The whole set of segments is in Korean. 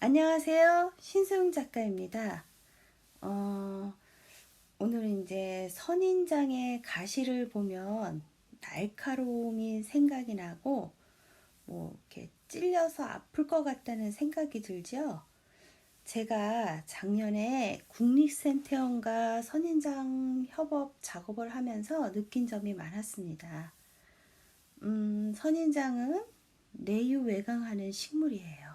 안녕하세요. 신승 작가입니다. 어, 오늘은 이제 선인장의 가시를 보면 날카로움이 생각이 나고, 뭐, 이렇게 찔려서 아플 것 같다는 생각이 들죠? 제가 작년에 국립센테원과 선인장 협업 작업을 하면서 느낀 점이 많았습니다. 음, 선인장은 내유외강하는 식물이에요.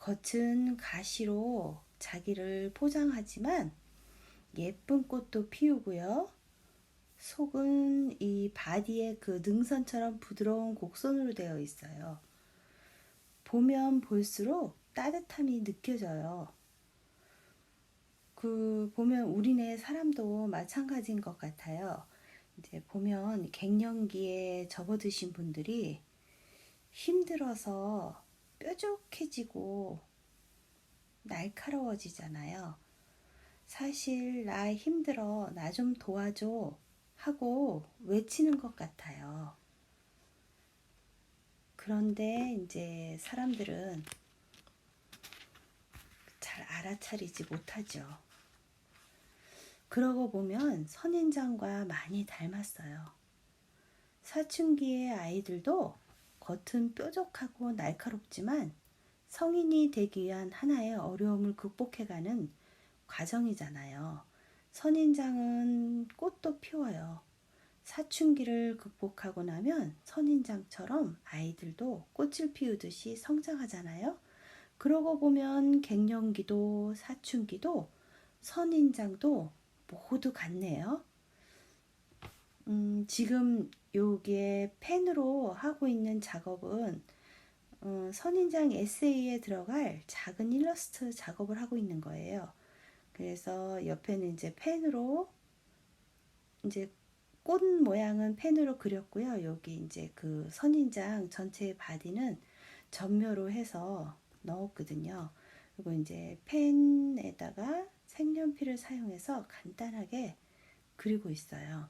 겉은 가시로 자기를 포장하지만 예쁜 꽃도 피우고요. 속은 이 바디의 그 능선처럼 부드러운 곡선으로 되어 있어요. 보면 볼수록 따뜻함이 느껴져요. 그 보면 우리네 사람도 마찬가지인 것 같아요. 이제 보면 갱년기에 접어드신 분들이 힘들어서 뾰족해지고 날카로워지잖아요. 사실 나 힘들어 나 좀 도와줘 하고 외치는 것 같아요. 그런데 이제 사람들은 잘 알아차리지 못하죠. 그러고 보면 선인장과 많이 닮았어요. 사춘기의 아이들도 겉은 뾰족하고 날카롭지만 성인이 되기 위한 하나의 어려움을 극복해가는 과정이잖아요. 선인장은 꽃도 피워요. 사춘기를 극복하고 나면 선인장처럼 아이들도 꽃을 피우듯이 성장하잖아요. 그러고 보면 갱년기도 사춘기도 선인장도 모두 같네요. 음, 지금 여기에 펜으로 하고 있는 작업은 어, 선인장 에세이에 들어갈 작은 일러스트 작업을 하고 있는 거예요. 그래서 옆에는 이제 펜으로 이제 꽃 모양은 펜으로 그렸고요. 여기 이제 그 선인장 전체의 바디는 전묘로 해서 넣었거든요. 그리고 이제 펜에다가 색연필을 사용해서 간단하게 그리고 있어요.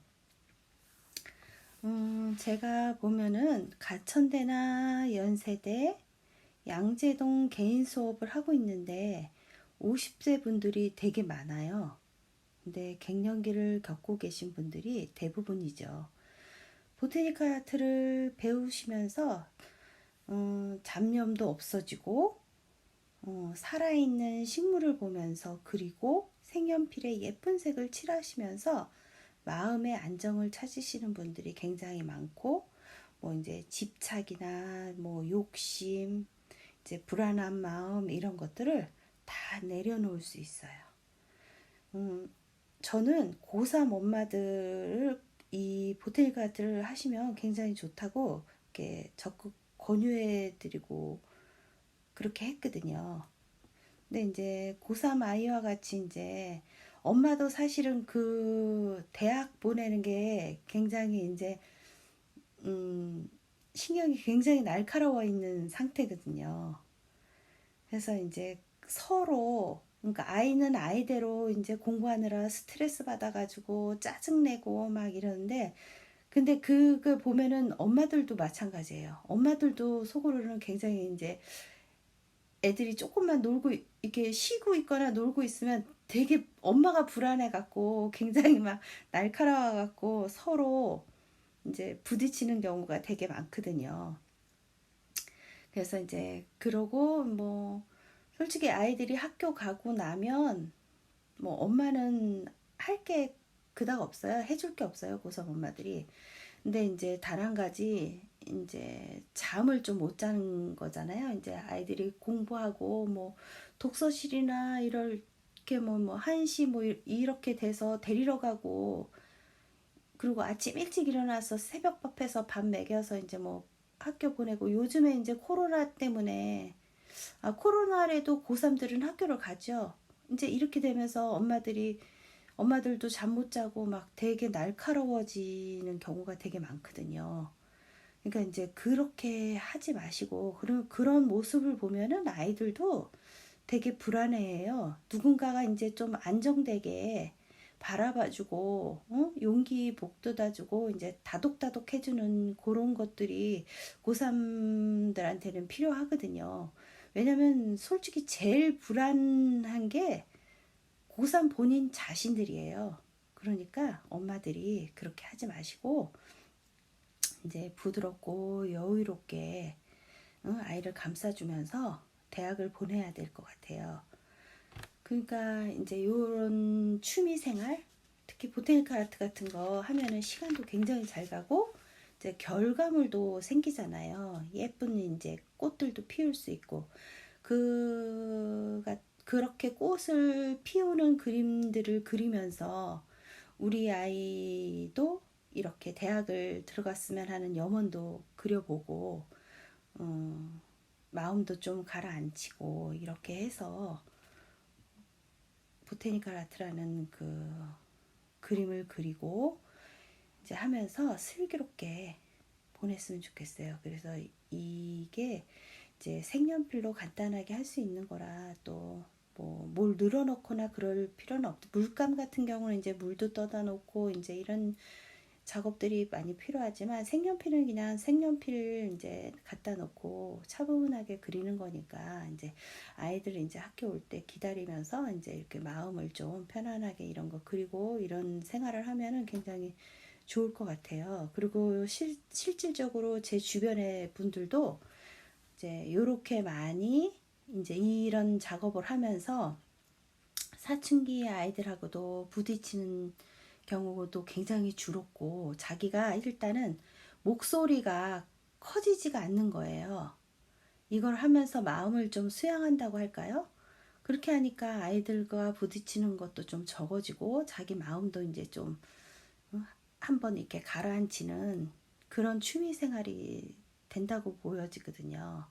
음, 제가 보면은 가천대나 연세대, 양재동 개인 수업을 하고 있는데 50세 분들이 되게 많아요. 근데 갱년기를 겪고 계신 분들이 대부분이죠. 보테니카 아트를 배우시면서 음, 잡념도 없어지고 어, 살아있는 식물을 보면서 그리고 색연필에 예쁜 색을 칠하시면서 마음의 안정을 찾으시는 분들이 굉장히 많고 뭐 이제 집착이나 뭐 욕심, 이제 불안한 마음 이런 것들을 다 내려놓을 수 있어요. 음, 저는 고3 엄마들을 이 보텔가드를 하시면 굉장히 좋다고 이렇게 적극 권유해 드리고 그렇게 했거든요. 근데 이제 고3 아이와 같이 이제 엄마도 사실은 그 대학 보내는 게 굉장히 이제 음 신경이 굉장히 날카로워 있는 상태거든요. 그래서 이제 서로 그러니까 아이는 아이대로 이제 공부하느라 스트레스 받아가지고 짜증내고 막 이러는데 근데 그거 보면은 엄마들도 마찬가지예요. 엄마들도 속으로는 굉장히 이제 애들이 조금만 놀고 이렇게 쉬고 있거나 놀고 있으면 되게 엄마가 불안해 갖고 굉장히 막 날카로워 갖고 서로 이제 부딪히는 경우가 되게 많거든요. 그래서 이제 그러고 뭐 솔직히 아이들이 학교 가고 나면 뭐 엄마는 할 게 그닥 없어요. 해줄 게 없어요. 고삼 엄마들이. 근데 이제 단 한 가지 이제 잠을 좀 못 자는 거잖아요. 이제 아이들이 공부하고 뭐 독서실이나 이럴 게뭐 뭐 1시 뭐 이렇게 돼서 데리러 가고 그리고 아침 일찍 일어나서 새벽밥 해서 밥 먹여서 이제 뭐 학교 보내고 요즘에 이제 코로나 때문에 아 코로나래도 고3들은 학교를 가죠. 이제 이렇게 되면서 엄마들이 엄마들도 잠 못 자고 막 되게 날카로워지는 경우가 되게 많거든요. 그러니까 이제 그렇게 하지 마시고 그런 그런 모습을 보면은 아이들도 되게 불안해해요. 누군가가 이제 좀 안정되게 바라봐주고 어? 용기 복돋아주고 이제 다독다독 해주는 그런 것들이 고3들한테는 필요하거든요. 왜냐면 솔직히 제일 불안한 게 고3 본인 자신들이에요. 그러니까 엄마들이 그렇게 하지 마시고 이제 부드럽고 여유롭게 어, 아이를 감싸주면서 대학을 보내야 될 것 같아요. 그러니까 이제 이런 취미 생활, 특히 보테니컬 아트 같은 거 하면은 시간도 굉장히 잘 가고 이제 결과물도 생기잖아요. 예쁜 이제 꽃들도 피울 수 있고 그가 그렇게 꽃을 피우는 그림들을 그리면서 우리 아이도 이렇게 대학을 들어갔으면 하는 염원도 그려보고 어, 마음도 좀 가라앉히고 이렇게 해서 보테니컬 아트라는 그 그림을 그리고 이제 하면서 슬기롭게 보냈으면 좋겠어요. 그래서 이게 이제 색연필로 간단하게 할 수 있는 거라 또 뭐 뭘 늘어놓거나 그럴 필요는 없고 물감 같은 경우는 이제 물도 떠다 놓고 이제 이런 작업들이 많이 필요하지만 색연필은 그냥 색연필 이제 갖다 놓고 차분하게 그리는 거니까 이제 아이들 이제 학교 올 때 기다리면서 이제 이렇게 마음을 좀 편안하게 이런 거 그리고 이런 생활을 하면은 굉장히 좋을 것 같아요. 그리고 실, 실질적으로 제 주변의 분들도 이제 요렇게 많이 이제 이런 작업을 하면서 사춘기 아이들하고도 부딪히는 경우도 굉장히 줄었고 자기가 일단은 목소리가 커지지가 않는 거예요. 이걸 하면서 마음을 좀 수양한다고 할까요? 그렇게 하니까 아이들과 부딪히는 것도 좀 적어지고 자기 마음도 이제 좀 어, 한번 이렇게 가라앉히는 그런 취미 생활이 된다고 보여지거든요.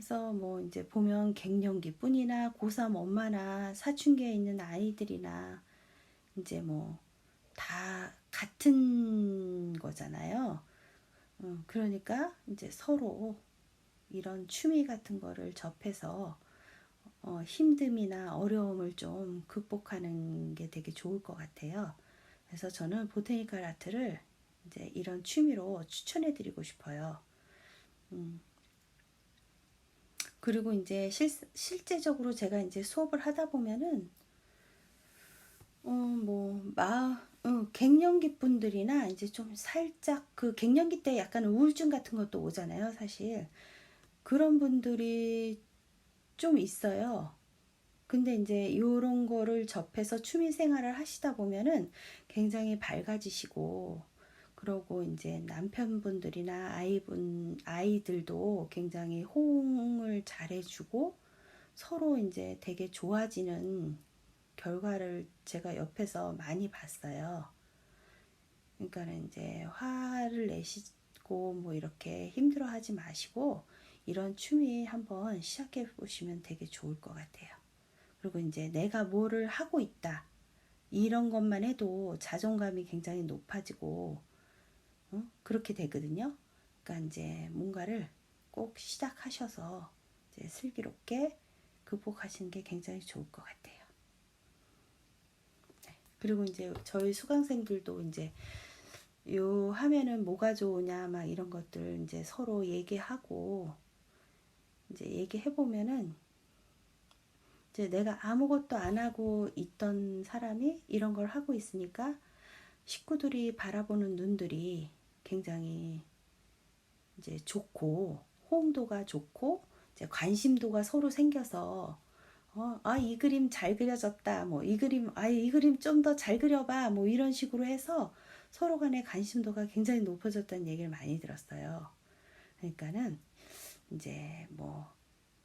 그래서 뭐 이제 보면 갱년기뿐이나 고3 엄마나 사춘기에 있는 아이들이나 이제 뭐 다 같은 거잖아요. 음, 그러니까 이제 서로 이런 취미 같은 거를 접해서 어, 힘듦이나 어려움을 좀 극복하는 게 되게 좋을 것 같아요. 그래서 저는 보테니컬 아트를 이제 이런 취미로 추천해 드리고 싶어요. 음. 그리고 이제 실, 실제적으로 제가 이제 수업을 하다 보면은 어, 뭐, 마, 어, 갱년기 분들이나 이제 좀 살짝 그 갱년기 때 약간 우울증 같은 것도 오잖아요, 사실. 그런 분들이 좀 있어요. 근데 이제 요런 거를 접해서 취미 생활을 하시다 보면은 굉장히 밝아지시고 그러고 이제 남편분들이나 아이분 아이들도 굉장히 호응을 잘해주고 서로 이제 되게 좋아지는 결과를 제가 옆에서 많이 봤어요. 그러니까는 이제 화를 내시고 뭐 이렇게 힘들어하지 마시고 이런 취미 한번 시작해 보시면 되게 좋을 것 같아요. 그리고 이제 내가 뭐를 하고 있다 이런 것만 해도 자존감이 굉장히 높아지고 어? 그렇게 되거든요. 그러니까 이제 뭔가를 꼭 시작하셔서 이제 슬기롭게 극복하시는 게 굉장히 좋을 것 같아요. 네. 그리고 이제 저희 수강생들도 이제 요 하면은 뭐가 좋으냐 막 이런 것들 이제 서로 얘기하고 이제 얘기해 보면은 이제 내가 아무것도 안 하고 있던 사람이 이런 걸 하고 있으니까 식구들이 바라보는 눈들이 굉장히 이제 좋고 호응도가 좋고 이제 관심도가 서로 생겨서 어, 아, 이 그림 잘 그려졌다. 뭐, 이 그림, 아, 이 그림 좀 더 잘 그려봐. 뭐, 이런 식으로 해서 서로 간의 관심도가 굉장히 높아졌다는 얘기를 많이 들었어요. 그러니까는, 이제 뭐,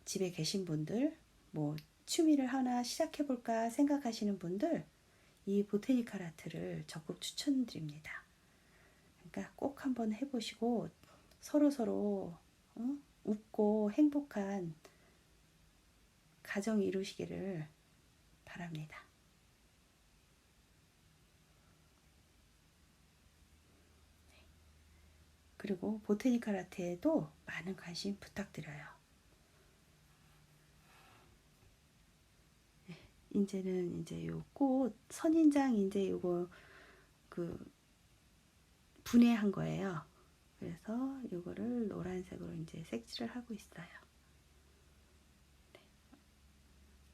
집에 계신 분들, 뭐, 취미를 하나 시작해볼까 생각하시는 분들, 이 보테니컬 아트를 적극 추천드립니다. 그러니까 꼭 한번 해보시고 서로 서로 어? 웃고 행복한 가정 이루시기를 바랍니다. 네. 그리고 보테니컬 아트에도 많은 관심 부탁드려요. 네. 이제는 이제 요 꽃 선인장 이제 요거 그 분해한 거예요. 그래서 이거를 노란색으로 이제 색칠을 하고 있어요.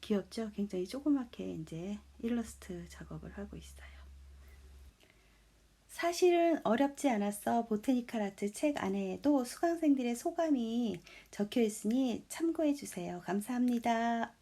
귀엽죠? 굉장히 조그맣게 이제 일러스트 작업을 하고 있어요. 사실은 어렵지 않았어 보테니컬 아트 책 안에도 수강생들의 소감이 적혀 있으니 참고해 주세요. 감사합니다.